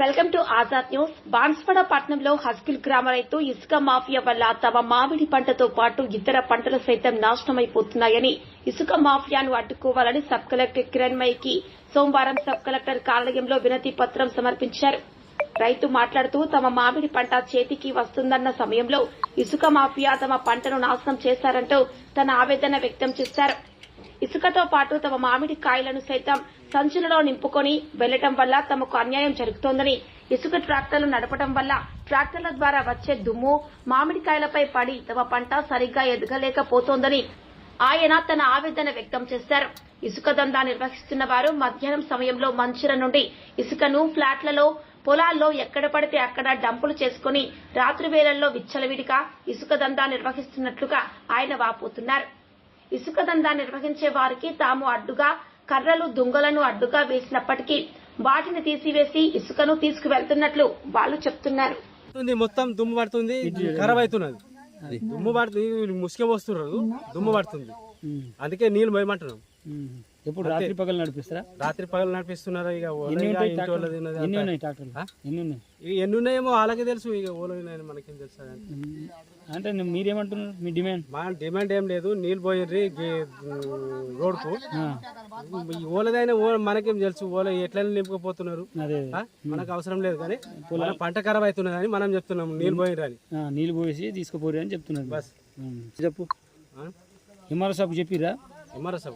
Welcome Azad news. Banswada పట్టణంలో హస్కిల్ గ్రామ రైతు ఇసుక మాఫియా వల్ల తమ మామిడి పంటతో పాటు ఇతర పంటలు సైతం నాశనమైపోతున్నాయని ఇసుక మాఫియాను అడ్డుకోవాలని సబ్ కలెక్టర్ కిరణ్మయికి సోమవారం సబ్ కలెక్టర్ కార్యాలయంలో వినతి పత్రం సమర్పించారు. రైతు మాట్లాడుతూ తమ మామిడి పంట చేతికి వస్తుందన్న సమయంలో ఇసుక మాఫియా తమ పంటను నాశనం చేశారంటూ తన ఆవేదన వ్యక్తం చేశారు. ఇసుకతో పాటు తమ మామిడి కాయలను సైతం సంచులలో నింపుకొని వెళ్ళటం వల్ల తమకు అన్యాయం జరుగుతోందని ఇసుక ట్రాక్టర్లు నడపడం వల్ల ట్రాక్టర్ల ద్వారా వచ్చే దుమ్ము మామిడికాయలపై పడి తమ పంట సరిగ్గా ఎదగలేకపోతోందని ఆయన తన ఆవేదన వ్యక్తం చేశారు. ఇసుక దందా నిర్వహిస్తున్న వారు మధ్యాహ్నం సమయంలో మంచిర నుండి ఇసుకను ఫ్లాట్లలో పొలాల్లో ఎక్కడ పడితే అక్కడ డంపులు చేసుకుని రాత్రి వేళల్లో విచ్చలవిడిగా ఇసుక దందా నిర్వహిస్తున్నట్లుగా ఆయన వాపోతున్నారు. ఇసుక దందా నిర్వహించే వారికి తాము అడ్డుగా కర్రలు దుంగలను అడ్డుగా వేసినప్పటికీ వాటిని తీసివేసి ఇసుకను తీసుకువెళ్తున్నట్లు వాళ్ళు చెప్తున్నారు. మొత్తం దుమ్ము పడుతుంది ఖరాబ్ అవుతున్నది. దుమ్ము పడుతుంది ముసుక వస్తున్నారు దుమ్ము పడుతుంది. అందుకే నీళ్ళు పోయమంటున్నాం. ఎప్పుడు రాత్రి పగలు నడిపిస్తారా? రాత్రి పగలు నడిపిస్తున్నారు ఇక ఎన్ని. ఉన్నాయి ట్రాక్టర్లు? ఎన్ని ఉన్నాయి? ఎన్ని ఉన్నాయేమో వాళ్ళకి తెలుసు ఇక ఓలో ఉన్నాయని మనకేం తెలుసు. అంటే మీరేమంటున్నారు? మీ డిమాండ్? మా డిమాండ్ ఏం లేదు నీళ్ళు పోయిర్రి రోడ్కు ఓలదైనా ఓ మనకేం తెలుసు ఓల ఎట్లయినా నింపుకుపోతున్నారు? మనకు అవసరం లేదు కానీ పంట ఖరాబ్ అవుతున్నది అని మనం చెప్తున్నాం నీళ్ళు పోయిర్రి అని. నీళ్ళు పోసి తీసుకుపోరు అని చెప్తున్నారు. బస్. చెప్పు. ఎంఆర్ఓ సాబ్ చెప్పిరా ఎంఆర్ఎస్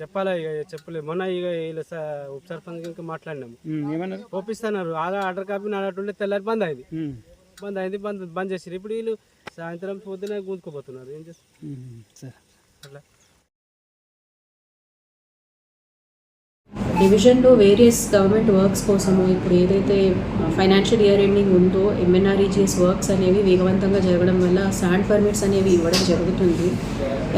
చెప్పాలా ఇక చెప్పలేదు. మొన్న ఇక వీళ్ళ స- ఉప సర్పంచ్ ఇంకా మాట్లాడినాము ఏమన్నారు? ఓపిస్తున్నారు ఆగా ఆర్డర్ కాపీ నాటుండే తెల్లారి బంద్ అయింది. ఉమ్. బంద్ అయింది బంద్ బంద్ చేసారు ఇప్పుడు వీళ్ళు సాయంత్రం పొద్దున గుంజుకుపోతున్నారు ఏం చేస్తారు? ఉమ్. సరే. అట్లా. డివిజన్లో వేరియస్ గవర్నమెంట్ వర్క్స్ కోసము ఇప్పుడు ఏదైతే ఫైనాన్షియల్ ఇయర్ ఎండింగ్ ఉందో ఎంఎన్ఆర్ఈజిఎస్ వర్క్స్ అనేవి వేగవంతంగా జరగడం వల్ల శాండ్ పర్మిట్స్ అనేవి ఇవ్వడం జరుగుతుంది.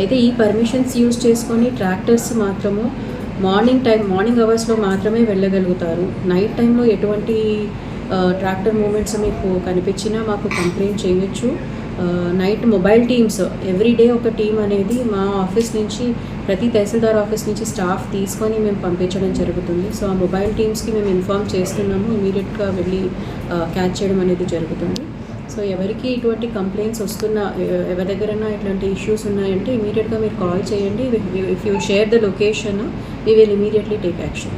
అయితే ఈ పర్మిషన్స్ యూజ్ చేసుకొని ట్రాక్టర్స్ మాత్రము మార్నింగ్ టైం మార్నింగ్ అవర్స్లో మాత్రమే వెళ్ళగలుగుతారు. నైట్ టైంలో ఎటువంటి ట్రాక్టర్ మూమెంట్స్ మీకు కనిపించినా మాకు కంప్లైంట్ చేయొచ్చు. Night mobile teams every day ఒక టీం అనేది మా ఆఫీస్ నుంచి ప్రతి తహసీల్దార్ ఆఫీస్ నుంచి స్టాఫ్ తీసుకొని మేము పంపించడం జరుగుతుంది. సో ఆ మొబైల్ టీమ్స్కి మేము ఇన్ఫామ్ చేస్తున్నాము ఇమీడియట్గా వెళ్ళి క్యాచ్ చేయడం అనేది జరుగుతుంది. సో ఎవరికి ఇటువంటి కంప్లైంట్స్ వస్తున్నా ఎవరి దగ్గరైనా ఇట్లాంటి ఇష్యూస్ ఉన్నాయంటే ఇమీడియట్గా మీరు కాల్ చేయండి. If you share the location we will immediately take action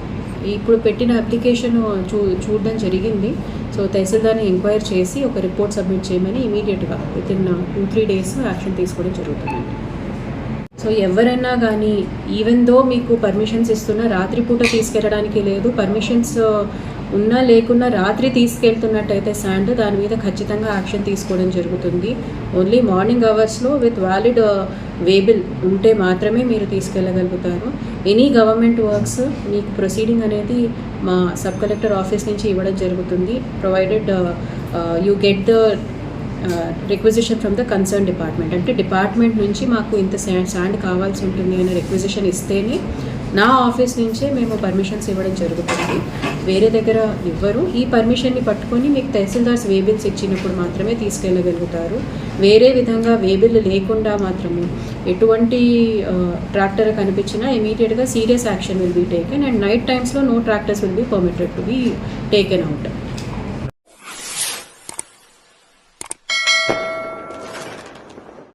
ఇప్పుడు పెట్టిన అప్లికేషన్ చూ చూడడం జరిగింది. సో తహసీల్దార్ని ఎంక్వైర్ చేసి ఒక రిపోర్ట్ సబ్మిట్ చేయమని ఇమీడియట్గా within two three days action తీసుకోవడం జరుగుతుందండి. సో ఎవరైనా కానీ ఈవెన్ దో మీకు పర్మిషన్స్ ఇస్తున్నా రాత్రిపూట తీసుకెళ్ళడానికి లేదు. పర్మిషన్స్ uh, ఉన్నా లేకున్నా రాత్రి తీసుకెళ్తున్నట్టయితే శాండ్ దాని మీద ఖచ్చితంగా యాక్షన్ తీసుకోవడం జరుగుతుంది. ఓన్లీ మార్నింగ్ అవర్స్లో విత్ వ్యాలిడ్ వేబుల్ ఉంటే మాత్రమే మీరు తీసుకెళ్ళగలుగుతారు. ఎనీ గవర్నమెంట్ వర్క్స్ మీకు ప్రొసీడింగ్ అనేది మా సబ్ కలెక్టర్ ఆఫీస్ నుంచి ఇవ్వడం జరుగుతుంది. Provided you get the requisition from the concern department. అంటే డిపార్ట్మెంట్ నుంచి మాకు ఇంత శాండ్ కావాల్సి ఉంటుంది అనే రిక్వజిషన్ ఇస్తేనే నా ఆఫీస్ నుంచే మేము పర్మిషన్స్ ఇవ్వడం జరుగుతుంది. వేరే దగ్గర ఇవ్వరు. ఈ పర్మిషన్ని పట్టుకొని మీకు తహసీల్దార్స్ వేబిల్స్ ఇచ్చినప్పుడు మాత్రమే తీసుకెళ్ళగలుగుతారు. వేరే విధంగా వేబిల్ లేకుండా మాత్రము ఎటువంటి ట్రాక్టర్ కనిపించినా ఇమీడియట్గా serious action will be taken and night టైమ్స్లో no tractors will be permitted to be taken out.